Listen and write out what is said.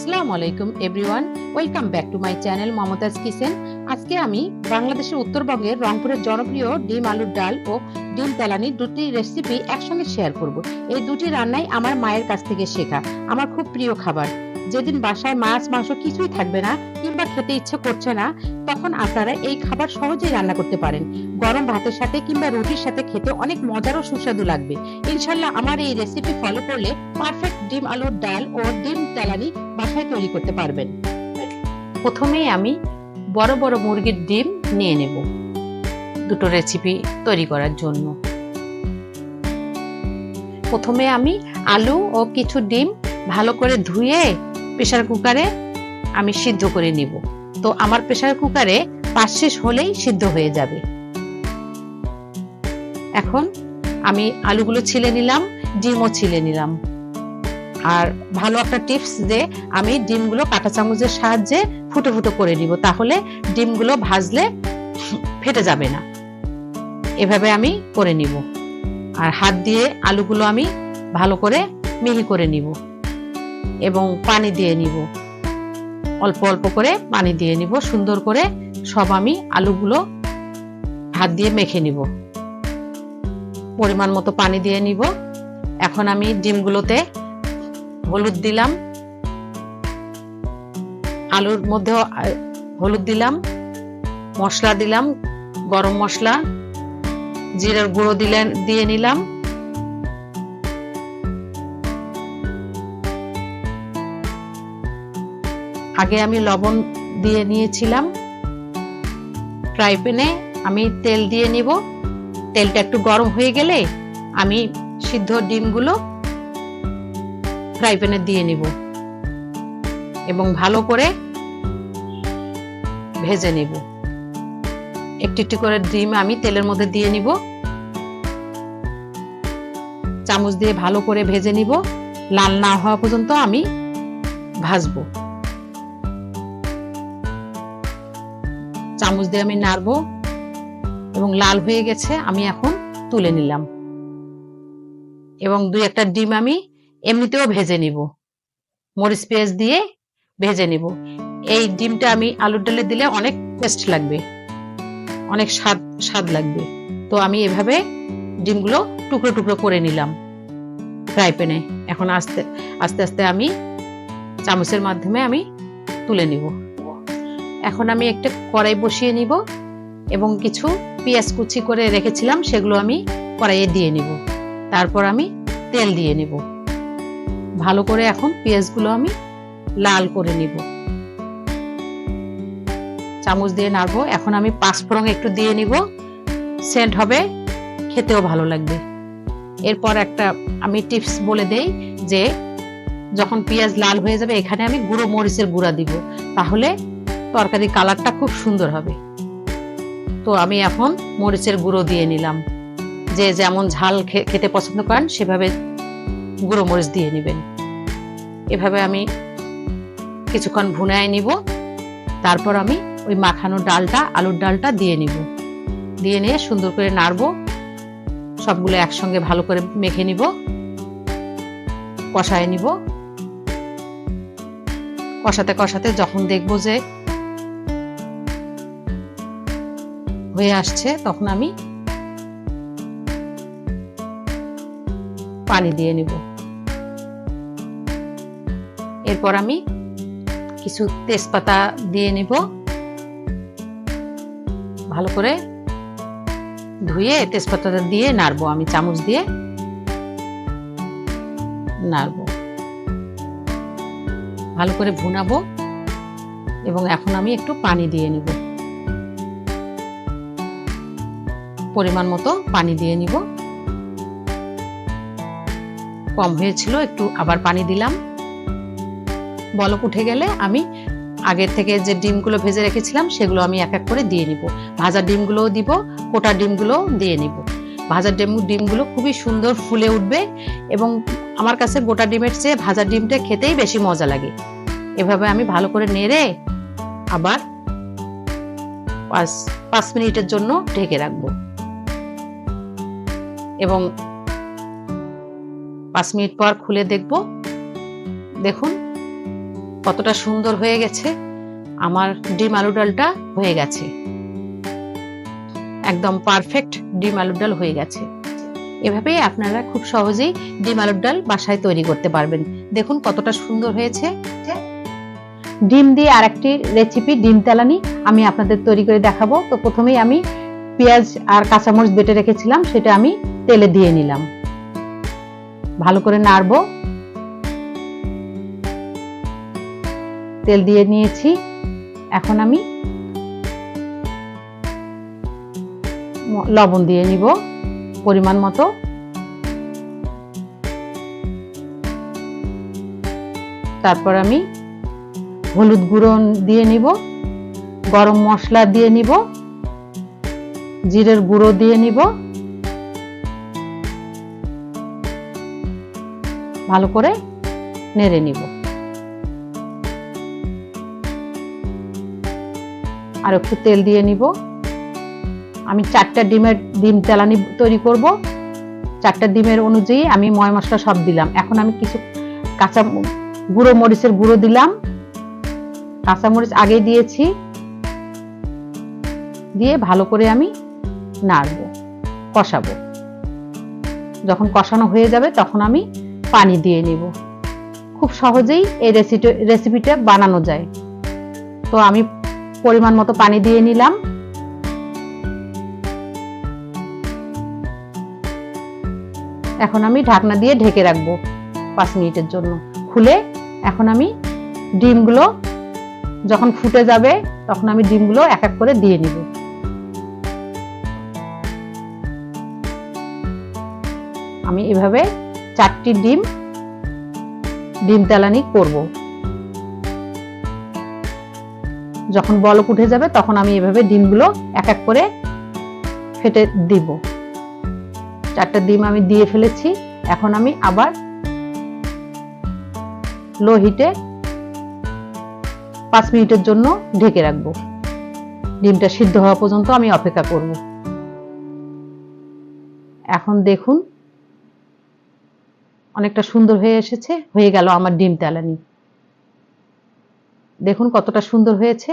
আসসালামু আলাইকুম everyone welcome back to my channel Mumtaz kitchen আজকে আমি বাংলাদেশের উত্তরবঙ্গের রংপুরের জনপ্রিয় ডিম আলুর ডাল ও ডিম তেলানি দুটি রেসিপি একসঙ্গে শেয়ার করব। এই দুটি রান্নাই আমার মায়ের কাছ থেকে শেখা। আমার খুব প্রিয় খাবার। যেদিন বাসায় মাছ, মাংস কিছুই থাকবে না কিংবা খেতে ইচ্ছে করছে না, তখন আপনারা এই খাবার সহজেই রান্না করতে পারেন। গরম ভাতের সাথে কিংবা রুটির সাথে খেতে অনেক মজার ও সুস্বাদু লাগবে। ইনশাল্লাহ আমার এই রেসিপি ফলো করলে পারফেক্ট ডিম আলুর ডাল ও ডিম তেলানি বাসায় তৈরি করতে পারবেন। প্রথমেই আমি বড় বড় মুরগির ডিম নিয়ে নেব দুটো রেসিপি তৈরি করার জন্য। প্রথমে আমি আলু ও কিছু ডিম ভালো করে ধুয়ে প্রেসার কুকারে আমি সিদ্ধ করে নিব। তো আমার প্রেশার কুকারে পাঁচ শেষ হলেই সিদ্ধ হয়ে যাবে। এখন আমি আলুগুলো ছিলে নিলাম, ডিমও ছিলে নিলাম। আর ভালো একটা টিপস যে আমি ডিমগুলো কাঁটা চামচের সাহায্যে ফুটো ফুটো করে নিব, তাহলে ডিমগুলো ভাজলে ফেটে যাবে না। এভাবে আমি করে নিব। আর হাত দিয়ে আলুগুলো আমি ভালো করে মিহি করে নিব। এবং পানি দিয়ে নিব। অল্প অল্প করে পানি দিয়ে নিব। সুন্দর করে সব আমি আলুগুলো হাত দিয়ে মেখে নিব। পরিমাণ মতো পানি দিয়ে নিব। এখন আমি ডিমগুলোতে হলুদ দিলাম। আলুর মধ্যে হলুদ দিলাম, মশলা দিলাম, গরম মশলা, জিরার গুঁড়ো দিলেন, দিয়ে নিলাম। আগে আমি লবণ দিয়ে নিয়েছিলাম। ফ্রাই প্যানে আমি তেল দিয়ে নিব। তেলটা একটু গরম হয়ে গেলে আমি সিদ্ধ ডিমগুলো ফ্রাই প্যানে দিয়ে নিব। এবং ভালো করে ভেজে নিব। একটু একটু করে ডিম আমি তেলের মধ্যে দিয়ে নিব। চামচ দিয়ে ভালো করে ভেজে নিব। লাল না হওয়া পর্যন্ত আমি ভাজবো। চামচ দিয়ে আমি নাড়বো এবং লাল হয়ে গেছে, আমি এখন তুলে নিলাম। এবং দুই একটা ডিম আমি এমনিতেও ভেজে নিব। মরিচ পেঁয়াজ দিয়ে ভেজে নিব। এই ডিমটা আমি আলুর ডালে দিলে অনেক টেস্ট লাগবে, অনেক স্বাদ স্বাদ লাগবে। তো আমি এভাবে ডিমগুলো টুকরো টুকরো করে নিলাম ফ্রাই প্যানে। এখন আস্তে আস্তে আস্তে আমি চামচের মাধ্যমে আমি তুলে নিব। এখন আমি একটা কড়াই বসিয়ে নিব এবং কিছু পেঁয়াজ কুচি করে রেখেছিলাম, সেগুলো আমি কড়াইয়ে দিয়ে নিব। তারপর আমি তেল দিয়ে নিব। ভালো করে এখন পেঁয়াজগুলো আমি লাল করে নিব। চামচ দিয়ে নাড়বো। এখন আমি পাঁচফোড়ন একটু দিয়ে নিব। সেন্ট হবে, খেতেও ভালো লাগবে। এরপর একটা আমি টিপস বলে দেই যে, যখন পেঁয়াজ লাল হয়ে যাবে, এখানে আমি গুঁড়ো মরিচের গুঁড়া দিব। তাহলে তরকারি কালারটা খুব সুন্দর হবে। তো আমি এখন মরিচের গুঁড়ো দিয়ে নিলাম। যে যেমন ঝাল খেতে পছন্দ করেন, সেভাবে গুঁড়ো মরিচ দিয়ে নেবেন। এভাবে আমি কিছুক্ষণ ভুনায় নিব। তারপর আমি ওই মাখানো ডালটা, আলুর ডালটা দিয়ে নিব। দিয়ে নিয়ে সুন্দর করে নাড়বো। সবগুলো একসঙ্গে ভালো করে মেখে নিব। কষায় নিব। কষাতে কষাতে যখন দেখব যে হয়ে আসছে, তখন আমি পানি দিয়ে নিব। এরপর আমি কিছু তেজপাতা দিয়ে নিব। ভালো করে ধুয়ে তেজপাতাটা দিয়ে নাড়বো, আমি চামচ দিয়ে নাড়বো। ভালো করে ভুনাবো এবং এখন আমি একটু পানি দিয়ে নিব। পরিমাণ মতো পানি দিয়ে নিব। কম হয়েছিল, একটু আবার পানি দিলাম। বলক উঠে গেলে আমি আগের থেকে যে ডিমগুলো ভেজে রেখেছিলাম, সেগুলো আমি এক এক করে দিয়ে নিব। ভাজা ডিমগুলোও দিব, কোটা ডিমগুলোও দিয়ে নিব। ভাজা ডিম, ডিমগুলো খুবই সুন্দর ফুলে উঠবে এবং আমার কাছে গোটা ডিমের চেয়ে ভাজা ডিমটা খেতেই বেশি মজা লাগে। এভাবে আমি ভালো করে নেড়ে আবার পাঁচ পাঁচ মিনিটের জন্য ঢেকে রাখব। এবং পাঁচ মিনিট পর খুলে দেখব। দেখুন, কতটা সুন্দর হয়ে গেছে। আমার ডিম আলু ডালটা হয়ে গেছে। একদম পারফেক্ট ডিম আলুর ডাল হয়ে গেছে। এভাবেই আপনারা খুব সহজেই ডিম আলুর ডাল বাসায় তৈরি করতে পারবেন। দেখুন কতটা সুন্দর হয়েছে। ডিম দিয়ে আরেকটি রেসিপি, ডিম তেলানি, আমি আপনাদের তৈরি করে দেখাবো। তো প্রথমেই আমি পেঁয়াজ আর কাঁচামরিচ বেটে রেখেছিলাম, সেটা আমি তেলে দিয়ে নিলাম। ভালো করে নাড়বো। তেল দিয়ে নিয়েছি। এখন আমি লবণ দিয়ে নিব, পরিমাণ মতো। তারপর আমি হলুদ গুঁড়ো দিয়ে নিব, গরম মশলা দিয়ে নিব। জিরের গুঁড়ো দিয়ে নিব। ভালো করে নেড়ে নিব। আর একটু তেল দিয়ে নিব। আমি চারটা ডিমের ডিম তেলানি তৈরি করব। চারটা ডিমের অনুযায়ী আমি ময় মশলা সব দিলাম। এখন আমি কিছু কাঁচা গুঁড়ো মরিচের গুঁড়ো দিলাম। কাঁচা মরিচ আগে দিয়েছি। দিয়ে ভালো করে আমি নাড়বো, কষাবো। যখন কষানো হয়ে যাবে তখন আমি পানি দিয়ে নিব। খুব সহজেই এই রেসিপি রেসিপিটা বানানো যায়। তো আমি পরিমাণ মতো পানি দিয়ে নিলাম। এখন আমি ঢাকনা দিয়ে ঢেকে রাখব পাঁচ মিনিটের জন্য। খুলে এখন আমি ডিমগুলো যখন ফুটে যাবে তখন আমি ডিমগুলো এক এক করে দিয়ে নিব। আমি এভাবে চারটি ডিম ডিম তেলানি করব। যখন বলক উঠে যাবে, তখন আমি এভাবে ডিমগুলো এক এক করে ফেটে দিব। চারটা ডিম আমি দিয়ে ফেলেছি, এখন আমি আবার লো হিটে পাঁচ মিনিটের জন্য ঢেকে রাখব। ডিমটা সিদ্ধ হওয়া পর্যন্ত আমি অপেক্ষা করব। এখন দেখুন অনেকটা সুন্দর হয়ে এসেছে হয়ে গেল আমার ডিম তেলানি। দেখুন কতটা সুন্দর হয়েছে।